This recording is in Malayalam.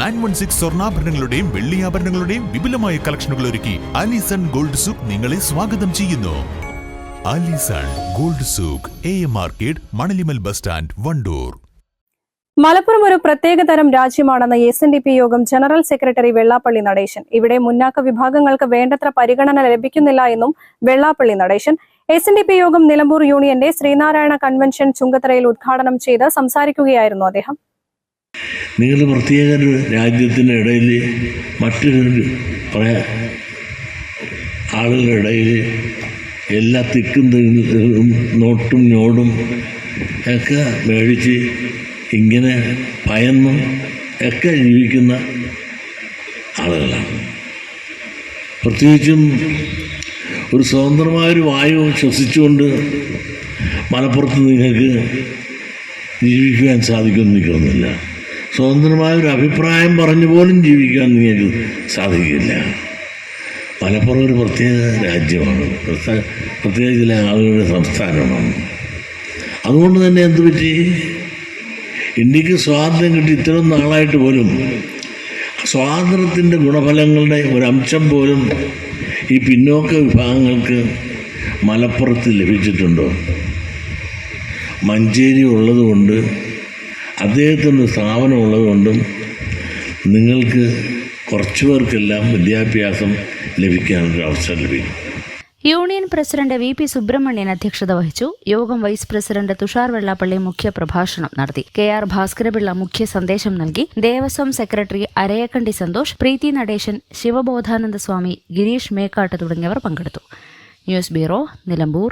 നയൻ വൺ സിക്സ് സ്വർണാഭരണങ്ങളുടെയും വെള്ളിയാഭരണങ്ങളുടെയും വിപുലമായ കളക്ഷനുകൾ ഒരുക്കി അലിസൺ ഗോൾഡ് സൂക്ക് നിങ്ങളെ സ്വാഗതം ചെയ്യുന്നു. Alison gold souk A M market Manalimal bus stand Wandoor. Malappuram ഒരു പ്രത്യേക തരം രാജ്യമാണെന്ന് എസ് എൻ ഡി പി യോഗം ജനറൽ സെക്രട്ടറി വെള്ളാപ്പള്ളി നടേശൻ. ഇവിടെ മുന്നാക്ക വിഭാഗങ്ങൾക്ക് വേണ്ടത്ര പരിഗണന ലഭിക്കുന്നില്ല എന്നും Vellappally Natesan. S N D P യോഗം നിലമ്പൂർ യൂണിയന്റെ ശ്രീനാരായണ കൺവെൻഷൻ ചുങ്കത്തറയിൽ ഉദ്ഘാടനം ചെയ്ത് സംസാരിക്കുകയായിരുന്നു അദ്ദേഹം. നിങ്ങൾ പ്രത്യേക ഒരു രാജ്യത്തിന്റെ ഇടയിൽ മറ്റൊരു പറയാ ആളുകളുടെ ഇടയിൽ എല്ലാ തിക്കും തിക്കും നോട്ടും ഞോടും ഒക്കെ മേടിച്ച് ഇങ്ങനെ ഭയന്നും ഒക്കെ ജീവിക്കുന്ന ആളുകളാണ്. പ്രത്യേകിച്ചും ഒരു സ്വതന്ത്രമായൊരു വായു ശ്വസിച്ചുകൊണ്ട് മലപ്പുറത്ത് നിങ്ങൾക്ക് ജീവിക്കുവാൻ സാധിക്കുമെന്ന് എനിക്ക് തോന്നുന്നില്ല. സ്വതന്ത്രമായ ഒരു അഭിപ്രായം പറഞ്ഞു പോലും ജീവിക്കാൻ നിങ്ങൾക്ക് സാധിക്കില്ല. മലപ്പുറം ഒരു പ്രത്യേക രാജ്യമാണ്. പ്രത്യേക ചില ആളുകളുടെ സംസ്ഥാനമാണ്. അതുകൊണ്ട് തന്നെ എന്ത് പറ്റി? ഇന്ത്യയ്ക്ക് സ്വാതന്ത്ര്യം കിട്ടി ഇത്രയും നാളായിട്ട് പോലും സ്വാതന്ത്ര്യത്തിന്റെ ഗുണഫലങ്ങളുടെ ഒരംശം പോലും ഈ പിന്നോക്ക വിഭാഗങ്ങൾക്ക് മലപ്പുറത്ത് ലഭിച്ചിട്ടുണ്ടോ? മഞ്ചേരി ഉള്ളതുകൊണ്ട് അദ്ദേഹത്തിന്റെ സ്ഥാപനം ഉള്ളതുകൊണ്ടും നിങ്ങൾക്ക് കുറച്ചു പേർക്കെല്ലാം വിദ്യാഭ്യാസം ലഭിക്കാനൊരു അവസരം ലഭിക്കും. Union president V P Subramanian അധ്യക്ഷത വഹിച്ചു. യോഗം വൈസ് പ്രസിഡന്റ് തുഷാർ വെള്ളാപ്പള്ളി മുഖ്യ പ്രഭാഷണം നടത്തി. കെ ആർ ഭാസ്കരപിള്ള മുഖ്യ സന്ദേശം നൽകി. ദേവസ്വം സെക്രട്ടറി അരയക്കണ്ടി സന്തോഷ് പ്രീതി നടേശൻ ശിവബോധാനന്ദ സ്വാമി ഗിരീഷ് മേക്കാട്ട് തുടങ്ങിയവർ പങ്കെടുത്തു. News bureau Nilambur.